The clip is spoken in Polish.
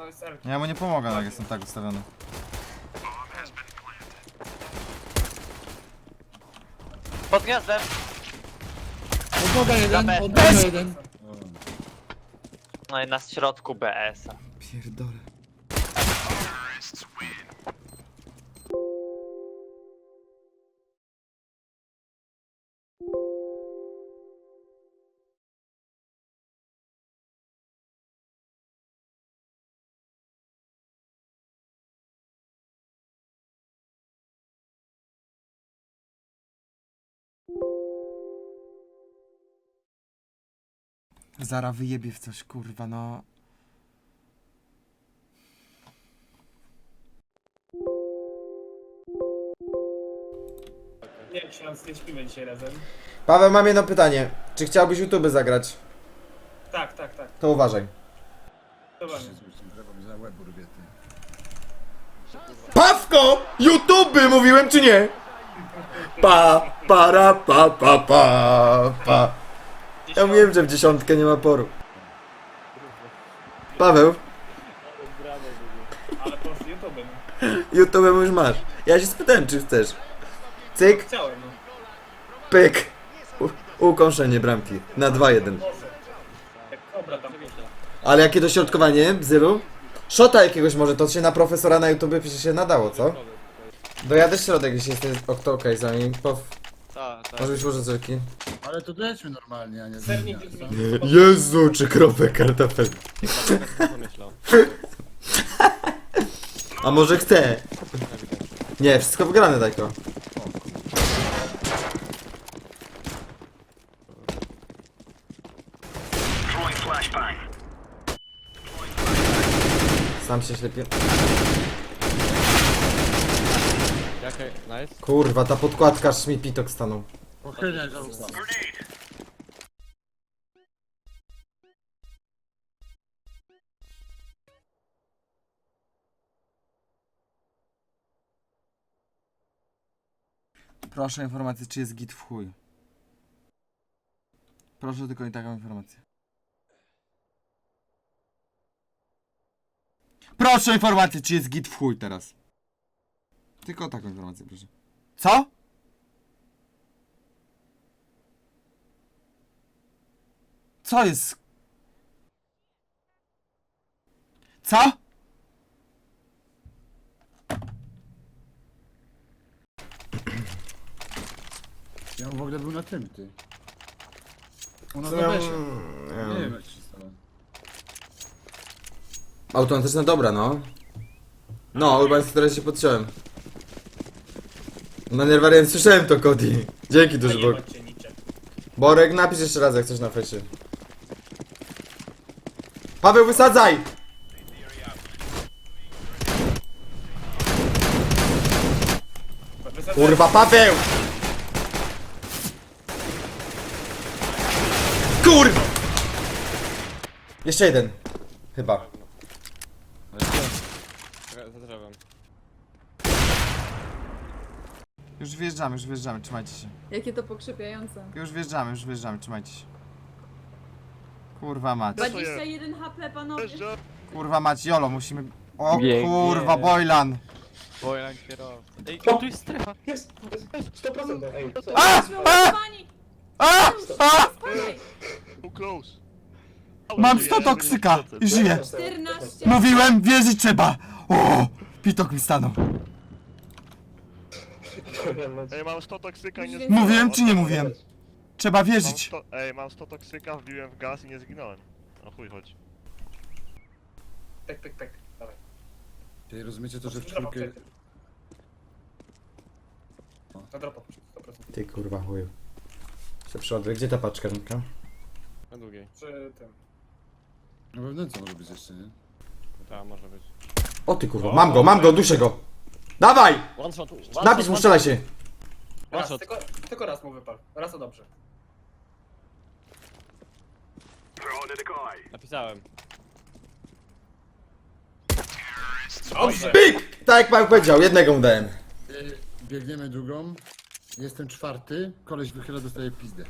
No jest Elki. Ja mu nie pomogę, jak jestem tak ustawiony. Pod gniazdem! Odnoga jeden, Dobra. jeden. No i na środku BS-a. Pierdolę. Zara wyjebie w coś, kurwa, no. Nie nam nie śpimy dzisiaj razem. Paweł, mam jedno pytanie. Czy chciałbyś YouTube zagrać? Tak, tak, tak. To uważaj. Dobra. Pawko! YouTube mówiłem czy nie? Pa, para, pa, pa, pa, pa. Ja wiem, że w dziesiątkę nie ma poru. Paweł, Ale po prostu YouTube'em. YouTube już masz. Ja się spytałem, czy chcesz. Cyk, Chciałem, no. pyk. U- Ukąszenie bramki. Na 2-1. Boże. Jak kobra tam poszła. Ale jakie dośrodkowanie, Bzylu? Szota jakiegoś może, to się na profesora na YouTube przecież się nadało, co? Dojadę środek, jeśli jest okto okej, zanim pow... Tak, tak. Może być. Ale to lećmy normalnie, a nie Sernik zmienia. Jezu, czy kropek kartafel. A może chce? Nie, wszystko wygrane tak, tako. Sam się ślepię. Jakie? Nice. Kurwa, ta podkładka aż mi pitok stanął. Pochylnia żałuba. Proszę o informację, czy jest git w chuj. Proszę tylko i taką informację. Proszę o informację, czy jest git w chuj teraz. Tylko taką informację, proszę. Co? Co jest? Co? Ja w ogóle był na tym, ty. U nas Co ja- Nie wiem jak się stało. Automatyczna dobra, no. No, Urban teraz się podciąłem. Na nerwariant słyszałem to, Cody. Dzięki duży Nie. Borek, napisz jeszcze raz jak coś na fejsie. Paweł, wysadzaj! Kurwa, Paweł! Kurwa! Jeszcze jeden. Chyba. Za drzewem. Już wjeżdżamy, już wjeżdżamy, trzymajcie się. Jakie to pokrzepiające. Już wjeżdżamy, już wjeżdżamy, trzymajcie się. Kurwa mać. 21 HP, panowie. Kurwa mać, Jolo, musimy... O Biegnie. kurwa, Boylan! Bojan kierowca. Ej, tu jest strefa. Jest! 100% ej. A! A! Pani! A! A! Spadaj! Mam 100 toksyka i żyję. 14! Mówiłem, wierzyć trzeba. O! Pitok mi stanął. Ej, mam 100 toksyka i nie Mówiłem zginąłem. Mówiłem czy nie mówiłem? Trzeba Mam wierzyć. 100, ej, mam 100 toksyka, wbiłem w gaz i nie zginąłem. No chuj, chodź. Tak, tak, tak. Dawaj. Czyli rozumiecie to, że w czwórkę... Na dropa poszedł, 100%. Ty kurwa chuju. Się przeładuję. Gdzie ta paczka, Nika? Na długiej. Przy tym. No wewnętrzne może być jeszcze, nie? Tak, może być. O ty kurwa, mam go, mam go, duszę go! Dawaj! One shot. Napisz mu, strzelaj się! Raz, shot. tylko, tylko raz mu wypal. Raz to dobrze. Napisałem. Dobrze! Pik! Tak jak pan powiedział, jednego mu dałem. Y, Biegniemy drugą. Jestem czwarty. Koleś wychyla, dostaje pizdę.